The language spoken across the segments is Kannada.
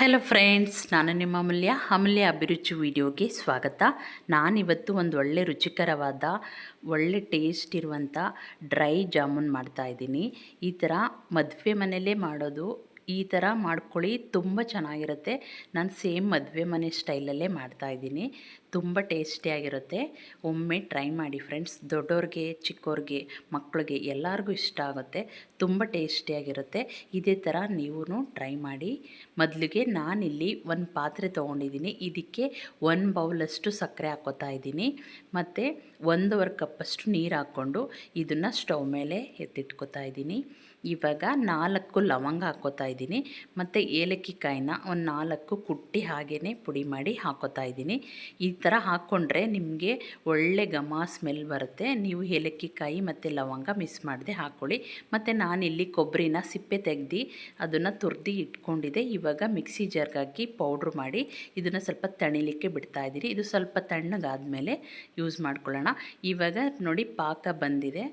ಹಲೋ ಫ್ರೆಂಡ್ಸ್ ನಾನು ನಿಮ್ಮ ಅಮೂಲ್ಯ. ಅಮೂಲ್ಯ ಅಭಿರುಚಿ ವಿಡಿಯೋಗೆ ಸ್ವಾಗತ. ನಾನಿವತ್ತು ಒಂದು ಒಳ್ಳೆ ರುಚಿಕರವಾದ, ಒಳ್ಳೆ ಟೇಸ್ಟ್ ಇರುವಂಥ ಡ್ರೈ ಜಾಮೂನ್ ಮಾಡ್ತಾಯಿದ್ದೀನಿ ಈ ಥರ ಮದುವೆ ಮನೆಯಲ್ಲೇ ಮಾಡೋದು ಈ ಥರ ಮಾಡ್ಕೊಳ್ಳಿ, ತುಂಬ ಚೆನ್ನಾಗಿರುತ್ತೆ. ನಾನು ಸೇಮ್ ಮದುವೆ ಮನೆ ಸ್ಟೈಲಲ್ಲೇ ಮಾಡ್ತಾಯಿದ್ದೀನಿ ತುಂಬ ಟೇಸ್ಟಿಯಾಗಿರುತ್ತೆ. ಒಮ್ಮೆ ಟ್ರೈ ಮಾಡಿ ಫ್ರೆಂಡ್ಸ್. ದೊಡ್ಡವ್ರಿಗೆ ಚಿಕ್ಕವ್ರಿಗೆ ಮಕ್ಕಳಿಗೆ ಎಲ್ಲರಿಗೂ ಇಷ್ಟ ಆಗುತ್ತೆ. ತುಂಬ ಟೇಸ್ಟಿಯಾಗಿರುತ್ತೆ. ಇದೇ ಥರ ನೀವು ಟ್ರೈ ಮಾಡಿ. ಮೊದಲಿಗೆ ನಾನಿಲ್ಲಿ ಒಂದು ಪಾತ್ರೆ ತೊಗೊಂಡಿದ್ದೀನಿ. ಇದಕ್ಕೆ ಒಂದು ಬೌಲಷ್ಟು ಸಕ್ಕರೆ ಹಾಕೋತಾ ಇದ್ದೀನಿ. ಮತ್ತು ಒಂದೂವರೆ ಕಪ್ಪಷ್ಟು ನೀರು ಹಾಕ್ಕೊಂಡು ಇದನ್ನು ಸ್ಟವ್ ಮೇಲೆ ಎತ್ತಿಟ್ಕೋತಾ ಇದ್ದೀನಿ. ಇವಾಗ ನಾಲ್ಕು ಲವಂಗ ಹಾಕೋತಾ ಇದ್ದೀನಿ. ಮತ್ತು ಏಲಕ್ಕಿ ಕಾಯಿನ ಒಂದು ನಾಲ್ಕು ಕುಟ್ಟಿ ಹಾಗೇ ಪುಡಿ ಮಾಡಿ ಹಾಕೋತಾ ಇದ್ದೀನಿ. ಈ ಥರ ಹಾಕ್ಕೊಂಡ್ರೆ ನಿಮಗೆ ಒಳ್ಳೆ ಘಮ ಸ್ಮೆಲ್ ಬರುತ್ತೆ. ನೀವು ಏಲಕ್ಕಿ ಕಾಯಿ ಮತ್ತು ಲವಂಗ ಮಿಸ್ ಮಾಡದೆ ಹಾಕ್ಕೊಳ್ಳಿ ಮತ್ತು ನಾನಿಲ್ಲಿ ಕೊಬ್ಬರಿನ ಸಿಪ್ಪೆ ತೆಗ್ದು ಅದನ್ನು ತುರ್ದು ಇಟ್ಕೊಂಡಿದ್ದೆ. ಇವಾಗ ಮಿಕ್ಸಿ ಜಾರ್ಗಾಕಿ ಪೌಡ್ರ್ ಮಾಡಿ ಇದನ್ನು ಸ್ವಲ್ಪ ತಣಿಲಿಕ್ಕೆ ಬಿಡ್ತಾ ಇದ್ದೀನಿ. ಇದು ಸ್ವಲ್ಪ ತಣ್ಣಗಾದಮೇಲೆ ಯೂಸ್ ಮಾಡ್ಕೊಳ್ಳೋಣ. ಇವಾಗ ನೋಡಿ ಪಾಕ ಬಂದಿದೆ.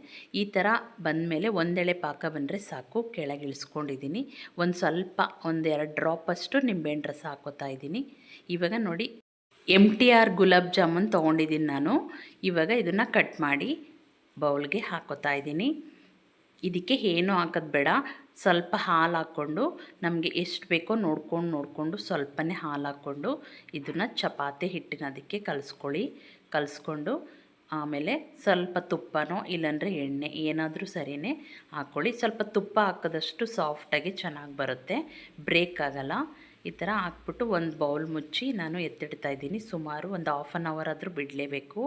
ಈ ಥರ ಬಂದಮೇಲೆ ಒಂದೆಳೆ ಪಾಕ ಬಂದರೆ ಸಾಕು ಕೆಳಗೆ ಇಳಿಸ್ಕೊಂಡಿದ್ದೀನಿ ಒಂದು ಸ್ವಲ್ಪ, ಒಂದೆರಡು ಡ್ರಾಪಷ್ಟು ನಿಂಬೆಹಣ್ಣು ರಸ ಹಾಕೋತಾ ಇದ್ದೀನಿ. ಇವಾಗ ನೋಡಿ M T R gulab jamun ತೊಗೊಂಡಿದ್ದೀನಿ ನಾನು. ಇವಾಗ ಇದನ್ನು ಕಟ್ ಮಾಡಿ ಬೌಲ್ಗೆ ಹಾಕೋತಾ ಇದ್ದೀನಿ. ಇದಕ್ಕೆ ಏನೂ ಹಾಕೋದು ಬೇಡ. ಸ್ವಲ್ಪ ಹಾಲು ಹಾಕ್ಕೊಂಡು, ನಮಗೆ ಎಷ್ಟು ಬೇಕೋ ನೋಡ್ಕೊಂಡು, ನೋಡಿಕೊಂಡು ಸ್ವಲ್ಪನೇ ಹಾಲು ಹಾಕ್ಕೊಂಡು, ಇದನ್ನು ಚಪಾತಿ ಹಿಟ್ಟಿನ ಅದಕ್ಕೆ ಕಲಿಸ್ಕೊಳ್ಳಿ. ಕಲಿಸ್ಕೊಂಡು ಆಮೇಲೆ ಸ್ವಲ್ಪ ತುಪ್ಪನೋ ಇಲ್ಲಾಂದರೆ ಎಣ್ಣೆ ಏನಾದರೂ ಸರಿಯೇ ಹಾಕ್ಕೊಳ್ಳಿ ಸ್ವಲ್ಪ ತುಪ್ಪ ಹಾಕಿದಷ್ಟು ಸಾಫ್ಟಾಗಿ ಚೆನ್ನಾಗಿ ಬರುತ್ತೆ. ಬ್ರೇಕ್ ಆಗಲ್ಲ. ಈ ಥರ ಹಾಕ್ಬಿಟ್ಟು ಒಂದು ಬೌಲ್ ಮುಚ್ಚಿ ನಾನು ಎತ್ತಿಡ್ತಾ ಇದ್ದೀನಿ. ಸುಮಾರು ಒಂದು ಹಾಫ್ ಆನ್ ಅವರ್ ಆದರೂ ಬಿಡಲೇಬೇಕು.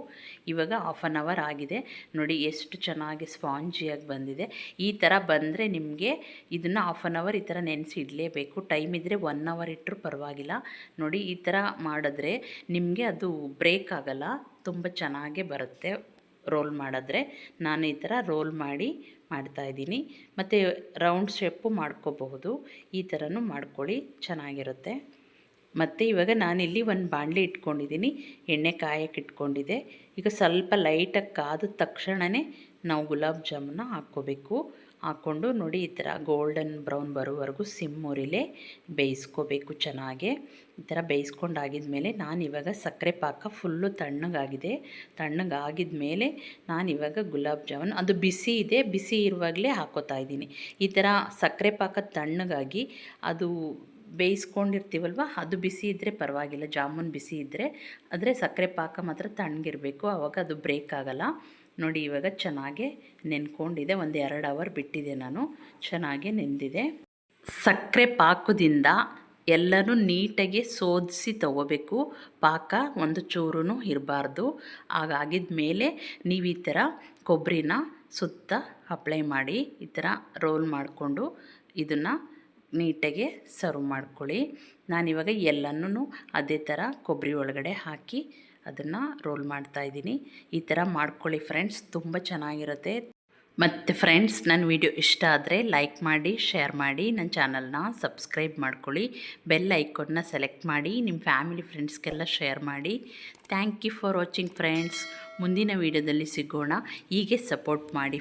ಇವಾಗ ಹಾಫ್ ಆನ್ ಅವರ್ ಆಗಿದೆ. ನೋಡಿ ಎಷ್ಟು ಚೆನ್ನಾಗಿ ಸ್ಪಾಂಜಿಯಾಗಿ ಬಂದಿದೆ. ಈ ಥರ ಬಂದರೆ ನಿಮಗೆ ಇದನ್ನು ಹಾಫ್ ಆನ್ ಅವರ್ ಈ ಥರ ನೆನೆಸಿ ಇಡಲೇಬೇಕು ಟೈಮ್ ಇದ್ದರೆ ಒನ್ ಅವರ್ ಇಟ್ಟರೂ ಪರವಾಗಿಲ್ಲ. ನೋಡಿ ಈ ಥರ ಮಾಡಿದ್ರೆ ನಿಮಗೆ ಅದು ಬ್ರೇಕ್ ಆಗಲ್ಲ. ತುಂಬ ಚೆನ್ನಾಗೇ ಬರುತ್ತೆ. ರೋಲ್ ಮಾಡಿದ್ರೆ ನಾನು ಈ ಥರ ರೋಲ್ ಮಾಡಿ ಮಾಡ್ತಾಯಿದ್ದೀನಿ ಮತ್ತು ರೌಂಡ್ ಶೇಪು ಮಾಡ್ಕೋಬಹುದು. ಈ ಥರನೂ ಮಾಡ್ಕೊಳ್ಳಿ, ಚೆನ್ನಾಗಿರುತ್ತೆ. ಮತ್ತು ಇವಾಗ ನಾನಿಲ್ಲಿ ಒಂದು ಬಾಣಲಿ ಇಟ್ಕೊಂಡಿದ್ದೀನಿ. ಎಣ್ಣೆ ಕಾಯಕ್ಕೆ ಇಟ್ಕೊಂಡಿದ್ದೆ. ಈಗ ಸ್ವಲ್ಪ ಲೈಟಾಗಿ ಕಾದ ತಕ್ಷಣವೇ ನಾವು ಗುಲಾಬ್ ಜಾಮೂನ ಹಾಕ್ಕೋಬೇಕು. ಹಾಕ್ಕೊಂಡು ನೋಡಿ ಈ ಥರ ಗೋಲ್ಡನ್ ಬ್ರೌನ್ ಬರೋವರೆಗೂ ಸಿಮ್ ಉರಿಲೇ ಬೇಯಿಸ್ಕೋಬೇಕು ಚೆನ್ನಾಗೆ. ಈ ಥರ ಬೇಯಿಸ್ಕೊಂಡಾಗಿದ ಮೇಲೆ ನಾನಿವಾಗ ಸಕ್ಕರೆ ಪಾಕ ಫುಲ್ಲು ತಣ್ಣಗಾಗಿದೆ. ತಣ್ಣಗಾಗಿದ ಮೇಲೆ ನಾನು ಇವಾಗ ಗುಲಾಬ್ ಜಾಮೂನ್, ಅದು ಬಿಸಿ ಇದೆ, ಬಿಸಿ ಇರುವಾಗಲೇ ಹಾಕೋತಾ ಇದ್ದೀನಿ. ಈ ಥರ ಸಕ್ಕರೆ ಪಾಕ ತಣ್ಣಗಾಗಿ ಅದು ಬೇಯಿಸ್ಕೊಂಡಿರ್ತೀವಲ್ವ, ಅದು ಬಿಸಿ ಇದ್ದರೆ ಪರವಾಗಿಲ್ಲ, ಜಾಮೂನ್ ಬಿಸಿ ಇದ್ದರೆ ಆದರೆ ಸಕ್ಕರೆ ಪಾಕ ಮಾತ್ರ ತಣ್ಣಗಿರಬೇಕು ಆವಾಗ ಅದು ಬ್ರೇಕ್ ಆಗೋಲ್ಲ. ನೋಡಿ, ಇವಾಗ ಚೆನ್ನಾಗೆ ನೆನ್ಕೊಂಡಿದೆ. ಒಂದು ಎರಡು ಅವರ್ ಬಿಟ್ಟಿದೆ ನಾನು. ಚೆನ್ನಾಗೆ ನೆಂದಿದೆ. ಸಕ್ಕರೆ ಪಾಕದಿಂದ ಎಲ್ಲನೂ ನೀಟಾಗಿ ಸೋದಿಸಿ ತಗೋಬೇಕು. ಪಾಕ ಒಂದು ಚೂರೂ ಇರಬಾರ್ದು. ಹಾಗಾಗಿದ ಮೇಲೆ ನೀವು ಈ ಥರ ಕೊಬ್ಬರಿನ ಸುತ್ತ ಅಪ್ಲೈ ಮಾಡಿ, ಈ ಥರ ರೋಲ್ ಮಾಡಿಕೊಂಡು ಇದನ್ನು ನೀಟಾಗಿ ಸರ್ವ್ ಮಾಡ್ಕೊಳ್ಳಿ. ನಾನಿವಾಗ ಎಲ್ಲನೂ ಅದೇ ಥರ ಕೊಬ್ಬರಿ ಒಳಗಡೆ ಹಾಕಿ ಅದನ್ನು ರೋಲ್ ಮಾಡ್ತಾಯಿದ್ದೀನಿ ಈ ಥರ ಮಾಡ್ಕೊಳ್ಳಿ ಫ್ರೆಂಡ್ಸ್, ತುಂಬ ಚೆನ್ನಾಗಿರುತ್ತೆ. ಮತ್ತು ಫ್ರೆಂಡ್ಸ್, ನನ್ನ ವಿಡಿಯೋ ಇಷ್ಟ ಆದರೆ ಲೈಕ್ ಮಾಡಿ, ಶೇರ್ ಮಾಡಿ, ನನ್ನ ಚಾನಲ್ನ ಸಬ್ಸ್ಕ್ರೈಬ್ ಮಾಡ್ಕೊಳ್ಳಿ. ಬೆಲ್ ಐಕಾನ್ನ ಸೆಲೆಕ್ಟ್ ಮಾಡಿ, ನಿಮ್ಮ ಫ್ಯಾಮಿಲಿ ಫ್ರೆಂಡ್ಸ್ಗೆಲ್ಲ ಶೇರ್ ಮಾಡಿ. Thank you for watching friends. ಮುಂದಿನ ವೀಡಿಯೋದಲ್ಲಿ ಸಿಗೋಣ. ಹೀಗೆ ಸಪೋರ್ಟ್ ಮಾಡಿ.